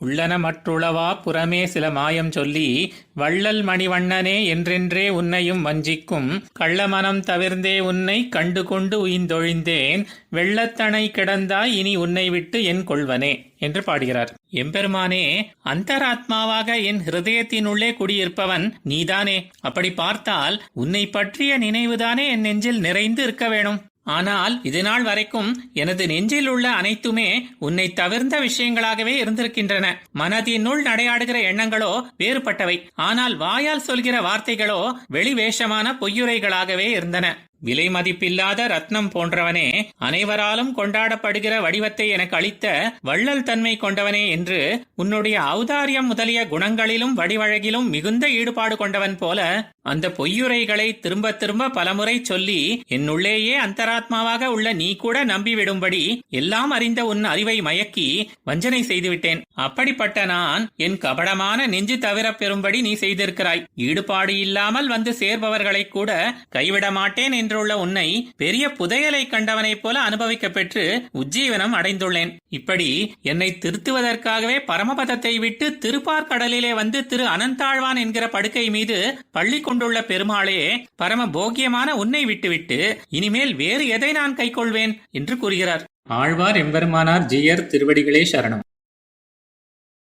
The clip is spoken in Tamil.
உள்ளன மற்றுளவா புறமே சில மாயம் சொல்லி வள்ளல் மணிவண்ணனே என்றென்றே உன்னையும் வஞ்சிக்கும். கள்ளமனம் தவிர்ந்தே உன்னை கண்டு கொண்டு உயிந்தொழிந்தேன் வெள்ளத்தனை கிடந்தாய் இனி உன்னை விட்டு என் கொள்வனே என்று பாடுகிறார். எம்பெருமானே அந்தராத்மாவாக என் ஹிருதயத்தினுள்ளே குடியிருப்பவன் நீதானே. அப்படி பார்த்தால் உன்னை பற்றிய நினைவுதானே என் நெஞ்சில் நிறைந்து இருக்க வேணும். ஆனால் இதுநாள் வரைக்கும் எனது நெஞ்சில் உள்ள அனைத்துமே உன்னை தவிர்ந்த விஷயங்களாகவே இருந்திருக்கின்றன. மனதினுள் நடையாடுகிற எண்ணங்களோ வேறுபட்டவை. ஆனால் வாயால் சொல்கிற வார்த்தைகளோ வெளிவேஷமான பொய்யுரைகளாகவே இருந்தன. விலை மதிப்பில்லாத ரத்னம் போன்றவனே அனைவராலும் கொண்டாடப்படுகிற வடிவத்தை எனக்கு அளித்த வள்ளல் தன்மை கொண்டவனே என்று உன்னுடைய ஔதாரியம் முதலிய குணங்களிலும் வடிவழகிலும் மிகுந்த ஈடுபாடு கொண்டவன் போல அந்த பொய்யுரைகளை திரும்ப திரும்ப பலமுறை சொல்லி என்னுள்ளேயே அந்தராத்மாவாக உள்ள நீ கூட நம்பிவிடும்படி எல்லாம் அறிந்த உன் அறிவை மயக்கி வஞ்சனை செய்துவிட்டேன். அப்படிப்பட்ட நான் என் கபடமான நெஞ்சு தவிர பெறும்படி நீ செய்திருக்கிறாய். ஈடுபாடு இல்லாமல் வந்து சேர்பவர்களை கூட கைவிட மாட்டேன் நின்றுள்ள உன்னை பெரிய புதையலை கண்டவனைப் போல அனுபவிக்க பெற்று உஜ்ஜீவனம் அடைந்துள்ளேன். இப்படி என்னை திருத்துவதற்காகவே பரமபதத்தை விட்டு திருப்பார்கடலிலே வந்து திரு அனந்தாழ்வான் என்கிற படுக்கை மீது பள்ளி கொண்டுள்ள பெருமாளே பரம போக்கியமான உன்னை விட்டுவிட்டு இனிமேல் வேறு எதை நான் கைக்கொள்வேன்? என்று கூறுகிறார். ஆழ்வார் எம்பெருமானார் ஜீயர் திருவடிகளே சரணம்.